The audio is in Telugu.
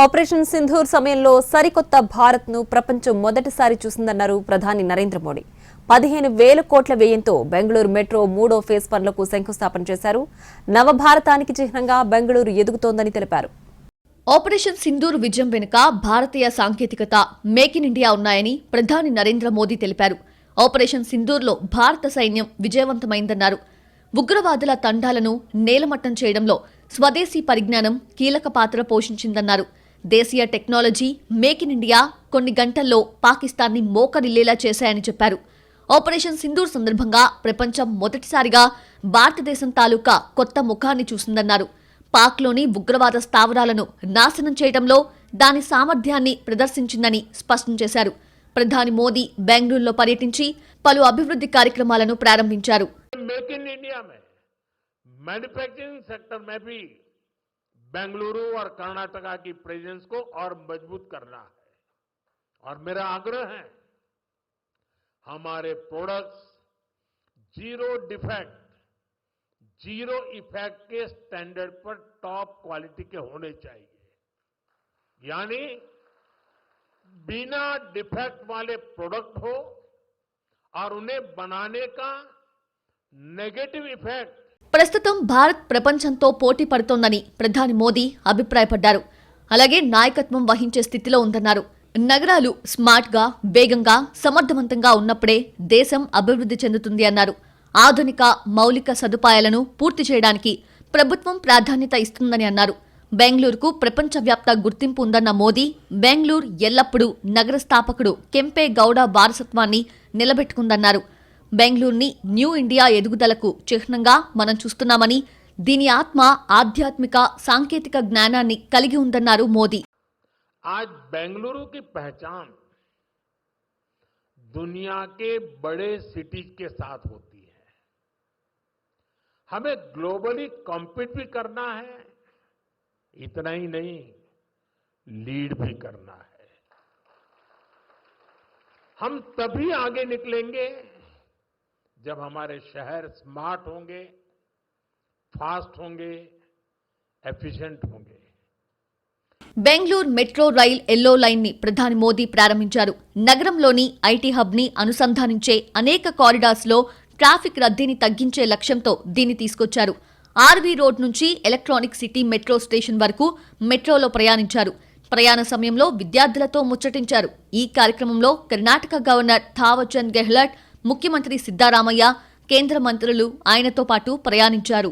ఆపరేషన్ సింధూర్ సమయంలో సరికొత్త భారత్ను ప్రపంచం మొదటిసారి చూసిందన్నారు ప్రధాని నరేంద్ర మోడీ. పదిహేను వేల కోట్ల వ్యయంతో బెంగళూరు మెట్రో మూడో ఫేజ్ పనులకు శంకుస్థాపన చేశారు. నవభారతానికి చిహ్నంగా బెంగళూరు ఎదుగుతోందని తెలిపారు. ఆపరేషన్ సింధూర్ విజయం వెనుక భారతీయ సాంకేతికత మేక్ ఇన్ ఇండియా ఉన్నాయని ప్రధాని నరేంద్ర మోదీ తెలిపారు. ఆపరేషన్ సింధూర్లో భారత సైన్యం విజయవంతమైందన్నారు. ఉగ్రవాదుల తండాలను నేలమట్టం చేయడంలో స్వదేశీ పరిజ్ఞానం కీలక పాత్ర పోషించిందన్నారు. దేశీయ టెక్నాలజీ మేక్ ఇన్ ఇండియా కొన్ని గంటల్లో పాకిస్తాన్ని మోకరిల్లేలా చేశాయని చెప్పారు. ఆపరేషన్ సింధూర్ సందర్భంగా ప్రపంచం మొదటిసారిగా భారతదేశం తాలూకా కొత్త ముఖాన్ని చూసిందన్నారు. పాక్లోని ఉగ్రవాద స్థావరాలను నాశనం చేయడంలో దాని సామర్థ్యాన్ని ప్రదర్శించిందని స్పష్టం చేశారు. ప్రధాని మోదీ బెంగళూరులో పర్యటించి పలు అభివృద్ధి కార్యక్రమాలను ప్రారంభించారు. Make in India sector Bengaluru और कर्नाटका की प्रेजेंस को और मज़बूत करना है। और मेरा आग्रह है, हमारे products zero defect zero effect के स्टैंडर्ड पर टॉप क्वालिटी के होने चाहिए। यानी बिना डिफेक्ट वाले प्रोडक्ट हो और उन्हें बनाने का नेगेटिव इफ़ेक्ट ప్రస్తుతం భారత్ ప్రపంచంతో పోటీ పడుతోందని ప్రధాని మోదీ అభిప్రాయపడ్డారు. అలాగే నాయకత్వం వహించే స్థితిలో ఉందన్నారు. నగరాలు స్మార్ట్గా వేగంగా సమర్థవంతంగా ఉన్నప్పుడే దేశం అభివృద్ధి చెందుతుంది అన్నారు. ఆధునిక మౌలిక సదుపాయాలను పూర్తి చేయడానికి ప్రభుత్వం ప్రాధాన్యత ఇస్తుందని అన్నారు. బెంగళూరుకు ప్రపంచవ్యాప్త గుర్తింపు ఉందన్న మోదీ బెంగళూరు ఎల్లప్పుడూ నగర స్థాపకుడు కెంపే గౌడ వారసత్వాన్ని నిలబెట్టుకుందన్నారు. బెంగళూరుని న్యూ ఇండియా ఎదుగుదలకు చిహ్నంగా మనం చూస్తున్నామని దీని ఆత్మ ఆధ్యాత్మిక సాంకేతిక జ్ఞానాన్ని కలిగి ఉందన్నారు మోదీ आज बेंगलुरु की पहचान दुनिया के बड़े सिटीज के साथ होती है हमें ग्लोबली कॉम्पीट भी करना है इतना ही नहीं लीड भी करना है हम तभी आगे निकलेंगे जब हमारे शहर स्मार्ट होंगे फास्ट होंगे एफिशिएंट होंगे Bengaluru metro rail yellow line ని ప్రధాని మోదీ ప్రారంభించారు నగరంలోని ఐటీ హబ్ ని అనుసంధానించే అనేక కారిడార్స్ లో ట్రాఫిక్ రద్దీని తగ్గించే లక్ష్యంతో దీన్ని తీసుకొచ్చారు ఆర్వీ రోడ్ నుంచి ఎలక్ట్రానిక్ సిటీ మెట్రో స్టేషన్ వరకు మెట్రోలో ప్రయాణించారు ప్రయాణ సమయంలో విద్యార్థులతో ముచ్చటించారు ఈ కార్యక్రమంలో కర్ణాటక గవర్నర్ థావర్ చంద్ గెహ్లట్ ముఖ్యమంత్రి సిద్దారామయ్య కేంద్ర మంత్రులు ఆయనతో పాటు ప్రయాణించారు.